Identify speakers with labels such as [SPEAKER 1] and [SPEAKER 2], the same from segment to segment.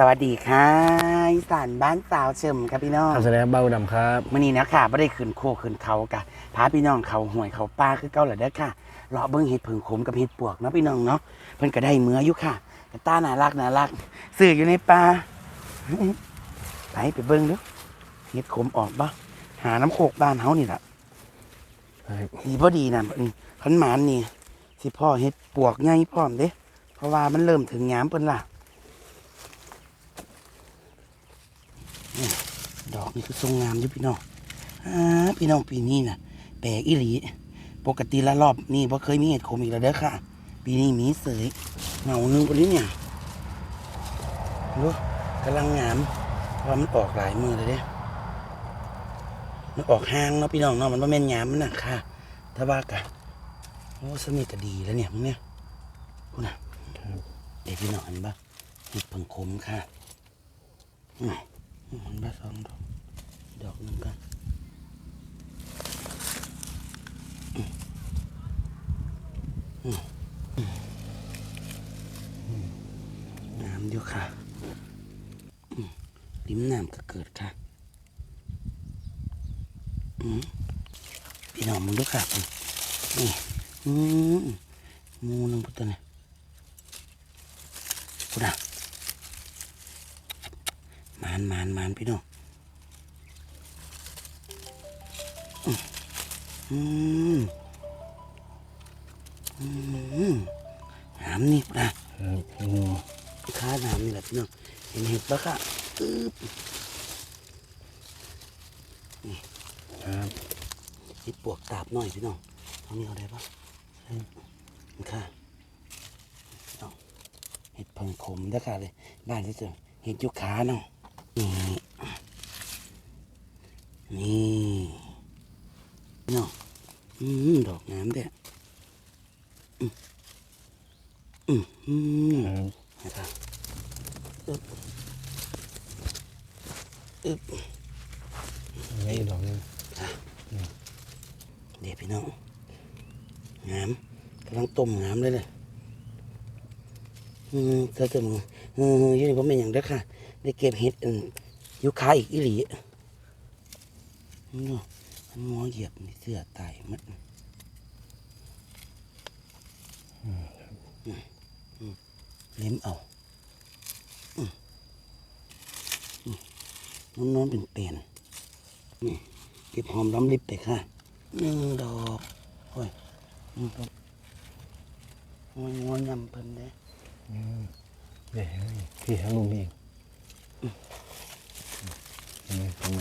[SPEAKER 1] สวัสดีค่ะอีสานบ้านสาวเฉิมครับพี่น้อง
[SPEAKER 2] ทำแสดงเบาดำครับ
[SPEAKER 1] มื่อนี้นะค่ะไม่ได้ขึ้นโคขึ้นเขากะพาพี่น้องเขาห่วยเขาป้าคือเก่าแหละเด้อค่ะเลาะเบิ้งเห็ดผึ่งขมกับเห็ดปวกเนาะพี่น้องเนาะเพิ่นก็ได้เมืออยู่ค่ะกระต้าน่ารักน่ารักซื้ออยู่ในป่าไปไปเบิ้งดูเห็ดขมออกบ่หาน้ำโคกบ้านเฮานี่แหละดีพอดีนะอืมขันหมานนี่สิพ่อเห็ดปวกไงพร้อมเด้เพราะว่ามันเริ่มถึงยามเปิ้นล่ะ ดอกนี่คือทรงงามอยู่พี่น้องอ่าพี่น้องปีนี้น่ะแปลกอีหลีปกติละรอบนี่บ่เคยมีเห็ดขมอีกแล้วเด้อค่ะ ปีนี้มีเสยเหงาหนึงคนนี้เนี่ยรู้กำลังงามเพราะว่ามันออกหลายมือเลยเด้มันออกห้างเนาะพี่น้องเนาะมันไม่แม่นยามมันน่ะค่ะถ้าว่ากะโอ้สนิทก็ดีแล้วเนี่ยมึงเนี่ยคุณน่ะเดี๋ยวพี่น้องเห็นปะเห็ดเพิ่งขมค่ะอื มันได้สองดอกดอกหนึ่งกันน้ำอยู่ค่ะอืมริมน้ำก็เกิดค่ะพี่น้องมึงดูค่ะนี่มูนึงพุทธเนี่ยพุทธะานมานมานพี่น้องอืมอืมอืมน้ำนี่นะค้าน้ำนี่แหละพี่น้องเห็นเห็ดปะค่ะอึ๊บ
[SPEAKER 2] ครับ
[SPEAKER 1] เห็ดปวกตาบหน่อยพี่น้องเอานี่เอาได้ปะอืมค่ะเอาเห็ดเพิงขมได้อค่ะเลยบ้านที่เจอเห็ดยุขาเนาะ นี่นี่เนาะอืมดอกน้ำเด้ออืมอืมอืมนะครับอึบอึบ
[SPEAKER 2] นี่ดอกนึง
[SPEAKER 1] เดี๋ยวพี่น้องงามกำลังต้มงามเลยเลยอืมเธอจะมึงเอออยี่นี่ผมเป็นอย่างเด้อค่ะ ได้เก็บเห็ดยุคาอีกอีหลีนี่เนมันงอเหยียบนี่เสื้อตายมัดอืมอืมเล็มเอาอืมอืมนอนนอนเป็นเปลี่ยนนี่เก็บหอมรำลิบไปค่ะหนึ่งดอกโอ้ยหนึ่งอกงอนงอนยำเพิ่นเด้
[SPEAKER 2] เดี๋ยวพี่ให้ลุงอีก นี่ทำไม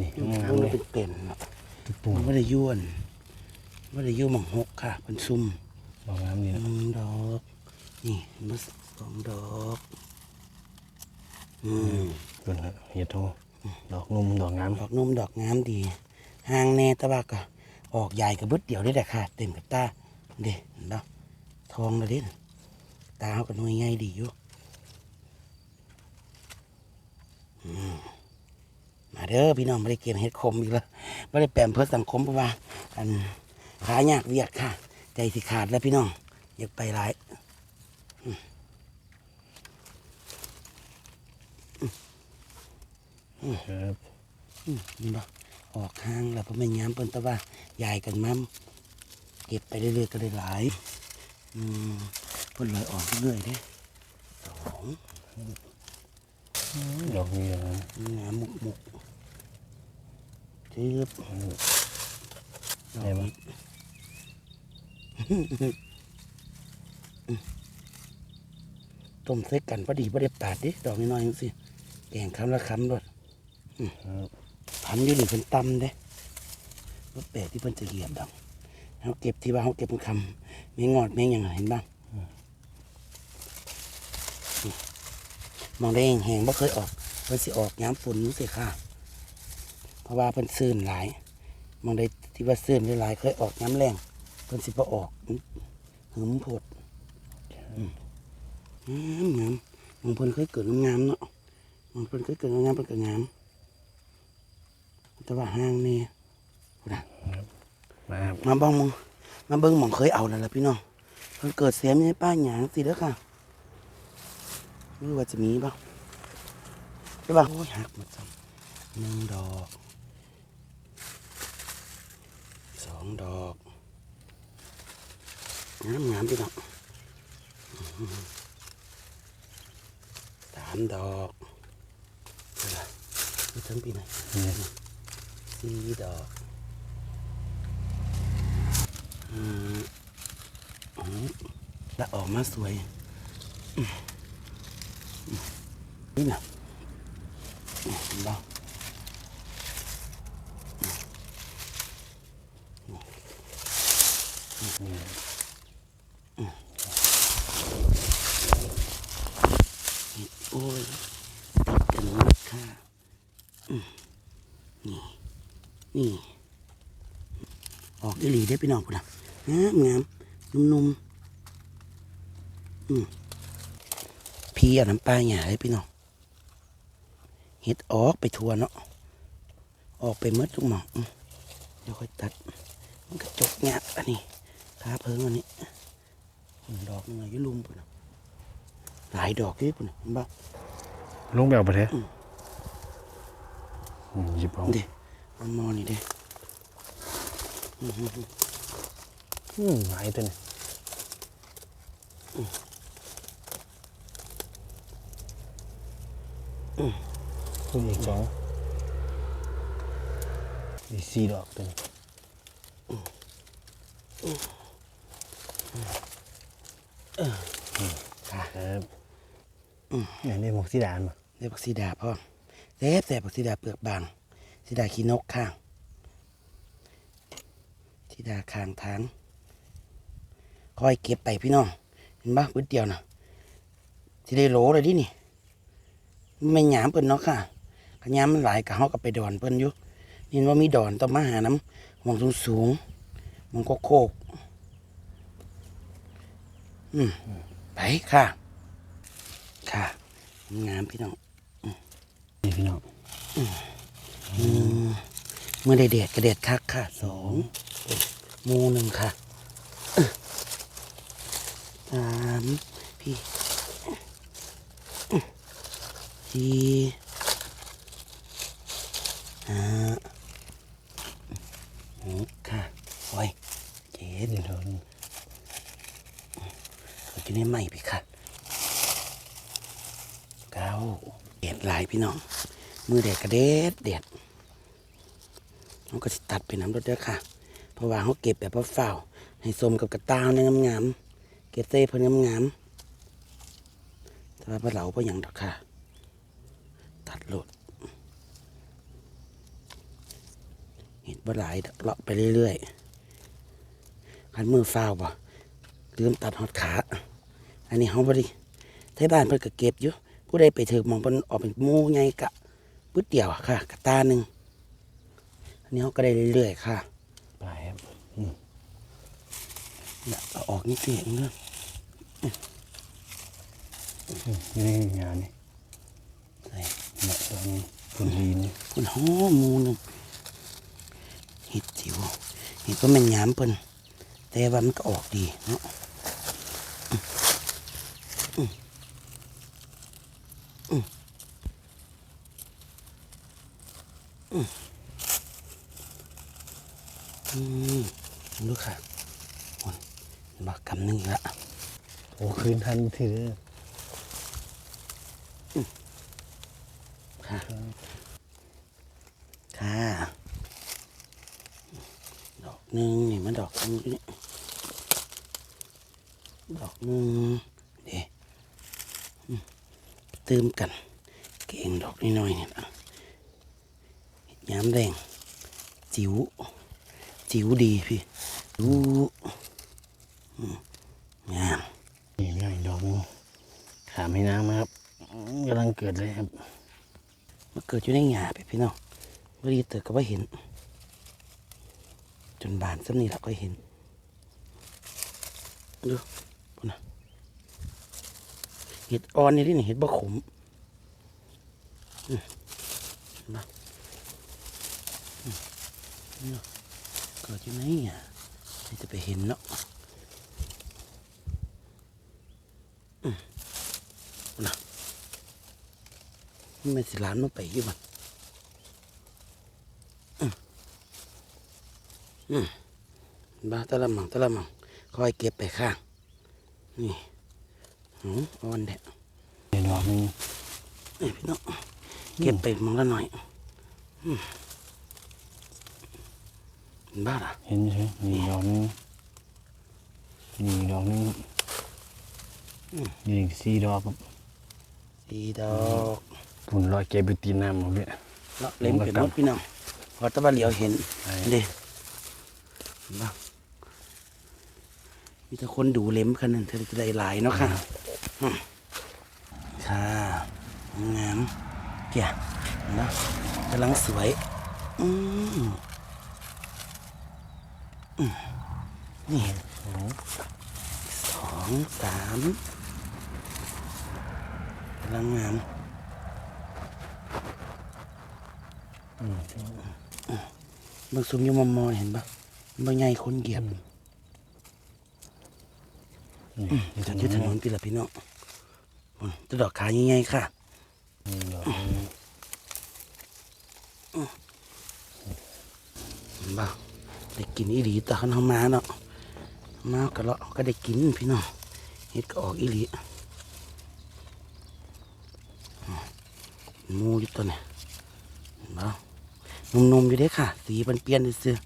[SPEAKER 2] นี่
[SPEAKER 1] อยู่
[SPEAKER 2] งา
[SPEAKER 1] ข้ามง
[SPEAKER 2] เล
[SPEAKER 1] นี้
[SPEAKER 2] ย
[SPEAKER 1] เป็นเต็นเนาะ
[SPEAKER 2] ตุ๊ปู
[SPEAKER 1] มันไม่ได้ย้วนไม่ได้ย้วนหมองหกค่ะเป็นซุ่ม
[SPEAKER 2] ดอกงามนี่
[SPEAKER 1] ห
[SPEAKER 2] นะ
[SPEAKER 1] นึ่งดอก นี่มาสองดอก อืม
[SPEAKER 2] ส่วนเห็ดโทดอกนุ่มดอกงาม
[SPEAKER 1] ดอกนุ่มดอกงามดีห่างแน่แตะว่าก็ออกใหญ่กับเบิดเดียวได้แต่ค่ะ เต็มกับตาเด้เห็นปะทองเลยเด้ตาเขาก็หน่วยง่ายดีอยู่อืมมา เด้อพี่น้องไม่ได้เก็บเห็ดคมอีกแล้วไม่ได้แปลมเพื่อสังคมเพราะว่าอันขายากเวียกค่ะ ใจสิขาดแล้วพี่น้องอยากไปหลาย
[SPEAKER 2] ครับ
[SPEAKER 1] อืมนี่บ่ออกห้างแล้วพอไม่ย้ำเปิ้นแตะว่าใหญ่กันมั่มเก็บไปเรื่อยๆก็ได้หลายอืมเพิ่นลอยออกเรื่อยๆเด้สอง
[SPEAKER 2] ดอกนี้นะ
[SPEAKER 1] งามมุกมุก จืบ
[SPEAKER 2] ได้ปะ
[SPEAKER 1] ต้มใส่กันพอดีพอดีปาดดิดอกน้อยๆจังสิแกงคำละคำด้วย
[SPEAKER 2] ครับ
[SPEAKER 1] พันอยู่นี่เพิ่นตำเด้ว่าแปลกที่เพิ่นจะเหยียบดอกเขาเก็บที่ว่าเขาเก็บเป็นคำไม่งอดไม่หยังเห็นบ้างนี่มองได้แห้งๆบ่เคยออกเพิ่นสิออกย้ำฝนนี่สิค่ะเพ ราะว่าเพิ่นซื่นหลายมองได้ที่ว่าซื่นหลายๆเคยออกย้ำแรงเพิ่นสิบ่ออกหึมโพดอืมงามงามมองเพิ่นเคยเกิดงามๆเนาะมองเพิ่นเคยเกิดงามๆเพิ่นก็งามแต่ว่าห้างนี่พูดนะ
[SPEAKER 2] มาครับ
[SPEAKER 1] มาบ้องมึงมาเบิ้งหมองเคยเอาแล้วล่ะพี่น้องมันเกิดเสียไม่ใช่ป้าหยางสิเด้อค่ะไม่รู้ว่าจะมีเปล่าใช่ป่ะโอ้ยหักหมดซ้ำหนึ่งดอกส องดอกงามงามพี่น้องสามดอกเวลานี่ทั้งปีไหน
[SPEAKER 2] เนี่ย
[SPEAKER 1] สี่ดอกอืมอ๋อแล้วออกมาสวยนี่นะอืมเห็นบ่โอ้ยติดกันหมดค่ะอืมนี่ นี่ ออกอีหลีได้อ พี่น้องพุ่นนะงามงามนุ่มๆอืมพี่เอาน้ำปลาหยาเลยพี่น้องเห็ดออกไปทั่วเนาะออกไปหมดทุกหมองอืมเดี๋ยวค่อยตัด มันกระจกงาบอันนี้ขาเพิงอันนี้อืมดอกหนึงอายุลุมพุ่นนะหลายดอกด้วยพุ่นนะเห็นบ่
[SPEAKER 2] ลุงแบบประเทศหยิบเอา
[SPEAKER 1] เด็มันมอนี่เด้
[SPEAKER 2] อืมหายตัวนี้ลุงอีกสองอีสี่ดอกตัวนี้ค่ะครับอย่างนี้หมวกสีดานมา
[SPEAKER 1] เรียกผักซีดาพ่อแซ่บแซ่บผักซีดาเปลือกบางซีดาขี้นกข้างซีดาคางทาง คอยเก็บไปพี่น้องเห็นปะพื้นเดียวนะสิได้โหลเลยดินี่ไม่หยามเปิ้นเนาะค่ะขยามมันหลายกะเฮาก็ไปดอนเปิ้นอยู่นี่ว่ามีดอนต้องมาหาน้ำหมองสูงสูงๆหมองโคกโคกๆอืมไปค่ะ ค่ะงามพี่น้อง
[SPEAKER 2] นี่พี่น้อง
[SPEAKER 1] อืมเมื่อได้เด็ดกระเด็ดคักค่ะสองหมูหนึ่งค่ะอึ๊ะ สามพี่สี่ห้าหกค่ะโอ้ยเจ็ด
[SPEAKER 2] เดี๋ยวเดี๋ยว
[SPEAKER 1] เราจะได้ใหม่พี่ค่ะเก้าเด็ดหลายพี่น้อง มือเด็ดกระเด็ดเด็ดเขาก็สิตัดไปน้ำรถเด้อค่ะ เพราะว่าเขาเก็บแบบเฝ้าให้สมกับกระตาวในงามๆ เก็บเต้เพิ่นงามๆแต่ว่าปลาเหลาปลาหยังดอกค่ะ ตัดหลดเห็ดบ่หลายดอกเลาะไปเรื่อยๆคันมือเฝ้าวบ่ลืมตัดหอดขา อันนี้เขาบ่ไดิไทบ้านเพิ่นก็เก็บอยู่ผู้ใดไปถือมองเพิ่นออกเป็นมูใหญ่กะปึ๊ดเดียวค่ะกะตาหนึ่งอันนี้เขาก็ได้เรื่อยๆค่ะ
[SPEAKER 2] ไปครับ อืม
[SPEAKER 1] อยากเอาออกนี่เสียงเนอะ
[SPEAKER 2] อืมนี่งานนี่
[SPEAKER 1] ใส่
[SPEAKER 2] เหมาะตรงคนดีนี่
[SPEAKER 1] คนหอมหมูหนึ่งเห็ดจิ๋วเห็ดก็แม่นยามเพิ่นแต่ว่ามันก็ออกดีเนาะอืมอืมอืมอืมอืมดูค่ะโอ้ย บักกำหนึ่งอีกละ
[SPEAKER 2] โอ้คืนทันถือ
[SPEAKER 1] ค่ะค่ะ ดอกหนึ่งนี่มันดอกหนึงนี่ดอกหนึ่งเดี๋ยวอืมเติมกัน เก่งดอกนิดหน่อยนี่นะย้ำแดงจิ๋วจิ๋วดีพี่จิ๋วอืม งาม
[SPEAKER 2] นี่พี่น้องอีกดอกนึงขามให้น้ำนะครับกำลังเกิดเลยครับ
[SPEAKER 1] มันเกิดอยู่ในหญ้าไปพี่น้องบรีเตอก็ไม่เห็น จนบานซ้ำนี่เราก็เห็นดูพุ่นนะเห็ดอ่อนนี่ที่นี่เห็ดบะขมอืมเห็นะอืมเนี่ยเกิดอยู่ในหญ้าจะไปเห็นเนาะ นน่ะมันไม่สิหลานมาไปอยู่มันอืมอืมบ้าตะละมังตะละมังคอยเก็บไปข้าง นี่หืมอ่อนแดด
[SPEAKER 2] เดี๋ยวดอกหนึง
[SPEAKER 1] นี่พี่น้องเก็บไปมองละหน่อยอืมเห็นบ้าล่ะ
[SPEAKER 2] เห็นใช่ไหมนี่ดอกหนึงนี่ดอกหนึงนี่อีกสี่ดอกครับ
[SPEAKER 1] สีดอก
[SPEAKER 2] ปุ่นลอยเก็บไปตีนน้ำหมดเลย
[SPEAKER 1] เลาะเล็มเป็นหมดพี่น้องพอตะวันเหลียวเห็น
[SPEAKER 2] ใช่
[SPEAKER 1] เด้เห็นบ้ามีแต่คนดูเล็มขนาดนั้นเธอจะได้หลายเนาะค่ะอืมค่ะงามเกี่ยเห็นบ้ากำลังสวยอืมอืมนี่สองสามกำลังงามบางซุมยมมอเห็นปะบางไงคนเหยียบ
[SPEAKER 2] นี่
[SPEAKER 1] อยู่ทางยุทธถนนพี่ละพี่น้องบนจะดอกขายง่ายๆค่ะ
[SPEAKER 2] นี่ดอกหนึง
[SPEAKER 1] เห็นปะได้กินอีหลีตอนเขามาเนาะมากระเลาะก็ได้กินพี่น้องเฮ็ดก็ออกอีหลีอืมห มูอยู่ตัวเนี่ยเห็นปะนุ่มๆอยู่เด้ค่ะ สีมันเปลี่ยนเสื้อ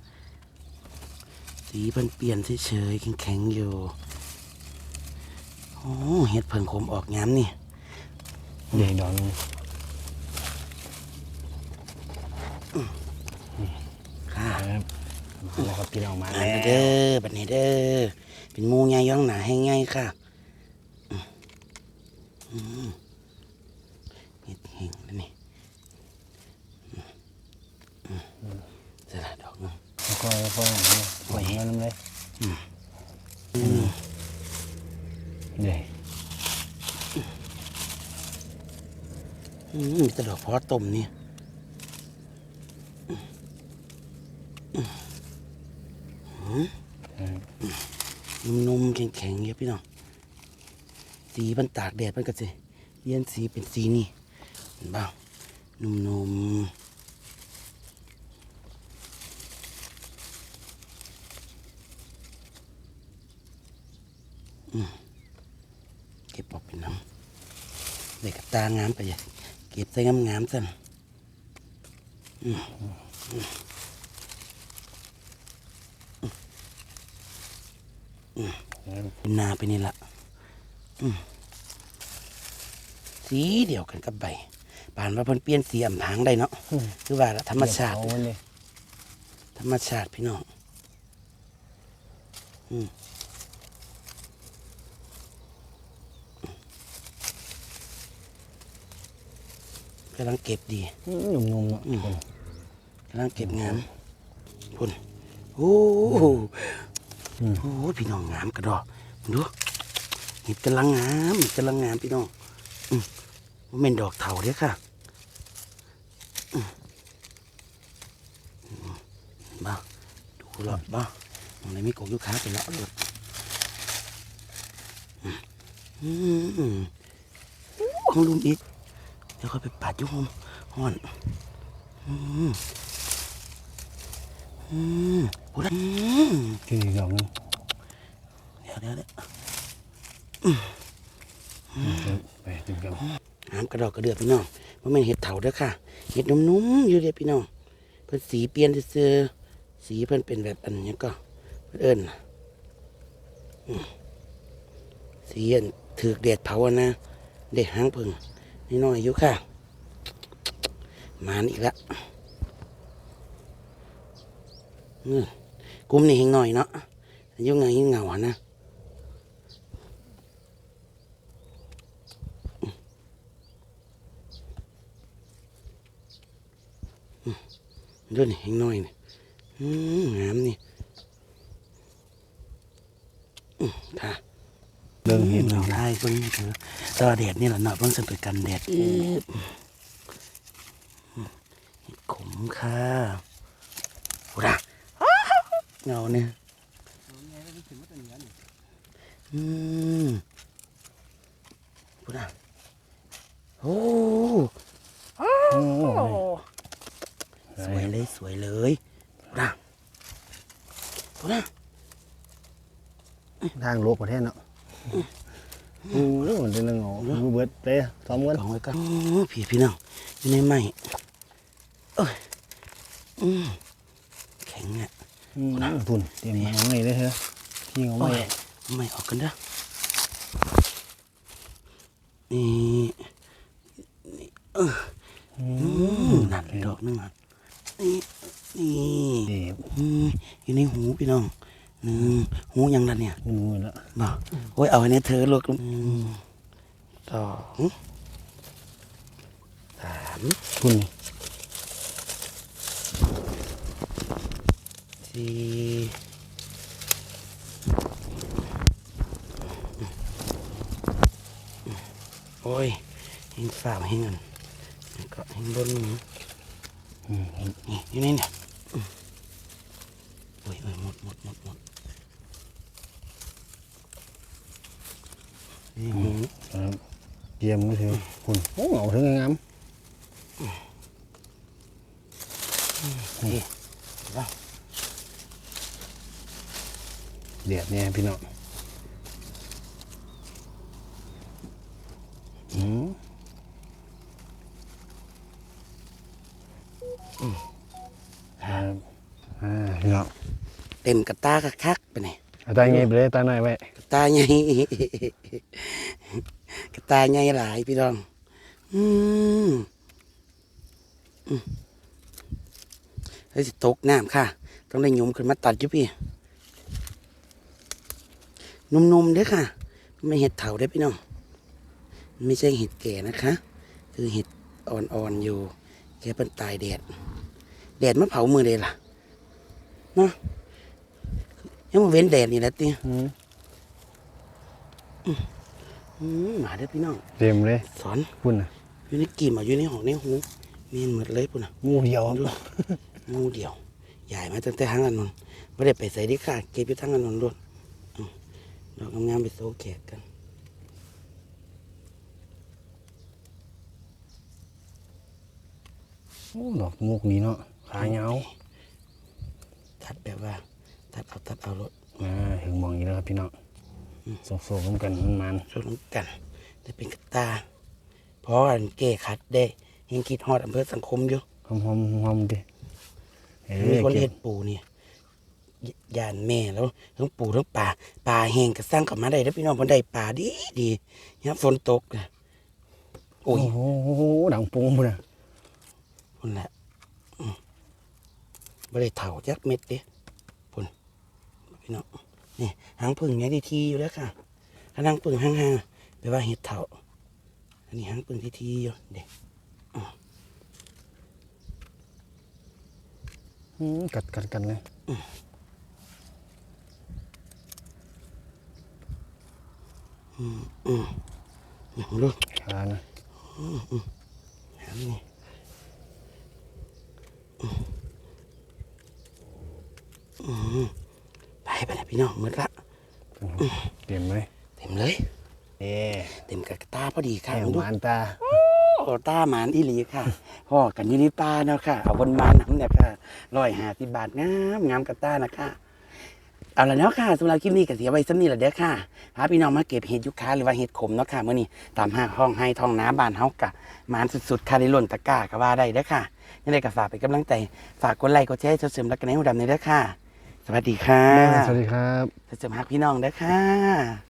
[SPEAKER 1] ๆสีมันเปลี่ยนเฉยๆแข็งๆอยู่โอ้เห็ดเพิ่งขมออกงามนี่
[SPEAKER 2] เดี๋ยวดอกหนึง
[SPEAKER 1] ค่ะ
[SPEAKER 2] ครับมาแล้วครับพี่น้องมา
[SPEAKER 1] มา
[SPEAKER 2] แล้
[SPEAKER 1] เด้
[SPEAKER 2] ว
[SPEAKER 1] อบัดนี้เด้อเป็นหมูใหญ่ย่องหนาให้ง่ายค่ะ อืมอืมเห็ดแห้งแล้วนี่อืมอืมสลัดดอกหนึ ง
[SPEAKER 2] แล้วก็แล้วก็เนี่ยปล่อยมันเลยเดี๋ยว
[SPEAKER 1] อืมมีแต่ดอกพาะต้มนี่นุ่มๆแข็งๆเยอะพี่น้องสีมันตากแดดมันก็จะเย็นสีเป็นสีนี่เห็นบ้างนุ่มๆ เก็บออกเป็นน้ำเด็กกับตางามไปย่าเก็บใส่งามๆสั่นอืมอืมอืมเป็นนาไปนี่ละสีเดียวกันกับใบป่านว่าเพิ่นเปลี่ยนสีอ่ำพรางได้เนาะคือว่าธรรมชาติธรรมชาติพี่น้องอืม กำลังเก็บดี
[SPEAKER 2] หนุ่มๆเนาะ
[SPEAKER 1] อืมกำลังเก็บงามพุ่นโอ้โหโอ้ยพี่น้องงามกระดอกมึงดูเห็ดกำลังงามเห็ดกำลังงามพี่น้องอืมว่าเป็นดอกเถาเด้อค่ะอืมอืมเห็นบ้าดูหลอดบ้าตรงไหนมีกกยุค้าไปเลาะหลดอืมอืมอู้ของลุงอีกเดี๋ยวค่อยไปปาดยุ่งห้อนอืมอืมพูดแล้วอืม
[SPEAKER 2] ที่นี่ดอกนึง
[SPEAKER 1] เดี๋ยวเดี๋ยวเดี๋ยว
[SPEAKER 2] ไปถึงกับ
[SPEAKER 1] น้ำกระดอกกระเดือพี่น้องว่ามันเห็ดเถาเด้อค่ะ เห็ดนุ่มๆอยู่เด้อพี่น้องเพิ่นสีเปลี่ยนซื่อสีเพิ่นเป็นแบบอันนี้ก็เพิ่อิ้นน่ะอืมสีอันถือกแดดเผาอะนะเด็กหางเพิ่ง นี่น้อยอยู่ค่ะ มานอีกละอืมกลุ่มนี้เฮงหน่อยเนาะอายุไงยิ่งเหงาอะนะด้วยนี่เฮงน้อยนี่งามนี่อืมค่ะ
[SPEAKER 2] เริ่มเห็น
[SPEAKER 1] ห
[SPEAKER 2] แล้ว
[SPEAKER 1] ได้เพิ่งนี่เถอะแตว่าแดดนี่แหละเนาะเพิ่งสังเกตกันแดดอืมขมค่ะโอ้ละเงาเนี่ยอืมพูดอะโอ้
[SPEAKER 2] โอ้โห
[SPEAKER 1] สวยเลยสวยเลยนะนะ
[SPEAKER 2] ทางโลกประเทศเนาะ อือแล้วมันเป็นเรื่องของมือเบิดเต้ซ้อมกัน
[SPEAKER 1] กองไว้ก่อนโอ้พี่พี่น้องอยู่ในไม้เอ้ยอืมแข็งเนี่ย
[SPEAKER 2] อืมพุ่นเตรียมมาเอาไงเลยเถอะพี่เอา
[SPEAKER 1] โอ้
[SPEAKER 2] ไว้
[SPEAKER 1] ยไม่ออกกันเด้อนี่นี่เออ
[SPEAKER 2] อื
[SPEAKER 1] อื
[SPEAKER 2] ม
[SPEAKER 1] มนั่นดอกนึงอะนี่นี่
[SPEAKER 2] เด็บ
[SPEAKER 1] อืมอยู่ในหูพี่น้อง หนึ่งหูยังละเนี่ย
[SPEAKER 2] มือแล้ว
[SPEAKER 1] บ่โอ้ยเอาอันนี้เธอลูกอืมสองสาม
[SPEAKER 2] พุ่น
[SPEAKER 1] สี่โอ้ยเฮงสาวเฮงอันแล้วก็เฮงบนนี้
[SPEAKER 2] อืม
[SPEAKER 1] นี่อยู่นี่เนี่ยอืมโอ้ยโอ้ยหมดหมดหมดหมดนี่หู
[SPEAKER 2] ครับ เตรียมมือถือพุ่นโอ้เอาถึงงาม
[SPEAKER 1] นี่แล้ว
[SPEAKER 2] เดียดเนี่ยพี่น้องอืมครับอ่าพี่น้อง
[SPEAKER 1] เต็มกระตากระคักไปไหน
[SPEAKER 2] เอาตาไงไปเลยตาหน่อยไว้
[SPEAKER 1] กระ ตาใหญ่กระตาใหญ่หลายพี่น้อง อืมเฮ้ยสิตกน้ำค่ะ ต้องได้ยมขึ้นมาตัดจุพี่นุ่มๆเด้อค่ะ ไม่เห็ดเถาได้พี่น้อง ไม่ใช่เห็ดแก่นะคะ คือเห็ดอ่อนๆอยู่ แค่เป็นตายแดด แดดมาเผามือเลยล่ะ เนาะยังมาเว้นแดดนี่แหละตี
[SPEAKER 2] อืม
[SPEAKER 1] อืมมาเด้อพี่น้อง
[SPEAKER 2] เต็มเลย
[SPEAKER 1] สอน
[SPEAKER 2] พุ่นน่ะ
[SPEAKER 1] อยู่ในกีมอะอยู่ในห้องในหูเมียนหมดเลยปุ่นอะ
[SPEAKER 2] งูเดียว
[SPEAKER 1] ดูงูเดียว ใหญ่มาตั้งแต่ทางอันนนไม่ได้ไปใส่ดิค่ะเก็บอยู่ทางอันนนล้วนอืมดอกงามๆไปโซแขกกัน
[SPEAKER 2] โอ้ดอกมุกนี้เนาะขาเงาว
[SPEAKER 1] ตัดแบบว่าตัดเอาตัดเอารถ
[SPEAKER 2] อ่าถึงมองอีกแล้วครับพี่น้อง โศกๆร่วมกันมันมัน
[SPEAKER 1] ช่วยน้ำกันได้เป็นกระตาเพราะอันเก้ขัดได้เห็นคิดฮอดอำเภอสังคมอยู่
[SPEAKER 2] หอมหอมหอมๆดิเอ้
[SPEAKER 1] มี
[SPEAKER 2] ย
[SPEAKER 1] คน
[SPEAKER 2] เก็
[SPEAKER 1] เห็
[SPEAKER 2] บ
[SPEAKER 1] ดปูนี่ยยานแม่แล้วทั้งปูทั้งป่าป่าแห้งก็สร้างกลับมาได้แล้วพี่น้องคนได้ป่าดีดีเนี่ยฝนตกนะโอ้
[SPEAKER 2] โอ้
[SPEAKER 1] ย
[SPEAKER 2] โหดังปุ้งพุ่นน่ะ
[SPEAKER 1] พุ่นแหละอืมบ่ได้เถ่าจักเม็ดเด้พุ่นพี่น้อง นี่หางผึ่งเนี่ยดีทีอยู่แล้วค่ะถ้าหางผึ่งห่างๆแปลว่าเห็ดเถ่าอันนี้หางผึ่งทีทีอยู่เด็ก
[SPEAKER 2] อืมกัดกัดกันเลย
[SPEAKER 1] อืมอืมลูก
[SPEAKER 2] ขานะ
[SPEAKER 1] หางนี่อืมอืม ไปไปนะพี่น้องหมืดละ
[SPEAKER 2] เตรียมไหม
[SPEAKER 1] เต็มเลย
[SPEAKER 2] เอ๊ะ
[SPEAKER 1] เต็มกระตาพอดีค่ะ
[SPEAKER 2] แข่ง
[SPEAKER 1] ดู
[SPEAKER 2] หวานตา
[SPEAKER 1] โอ้ตาหมานอีหลีค่ะพ่อกันอยูในิป้าเนาะค่ะเอาบนมานน้ำเนี่ยค่ะร้อยหาสิบบาทงามงามกระตานะคะเอาละเนาะค่ะสำหรับคลิปนี้ก็เสียไว้สักนิดละเด้อค่ะพาพี่น้องมาเก็บเห็ดยุค้าหรือว่าเห็ดขมเนาะค่ะเมื่อนี้ตามห้างห้องให้ทองน้ำบานเฮากะหมานสุดๆค่ะในหล่นตะกร้าก็ว่าได้เด้อค่ะยังไงก็ฝากเป็นกำลังใจฝากกดไลค์กดแชร์ช่วยเสริมรักกันในหูดำในเด้อค่ะ สวัสดีค่ะ
[SPEAKER 2] สวัสดีครับ
[SPEAKER 1] เสริมฮักพี่น้องเด้อค่ะ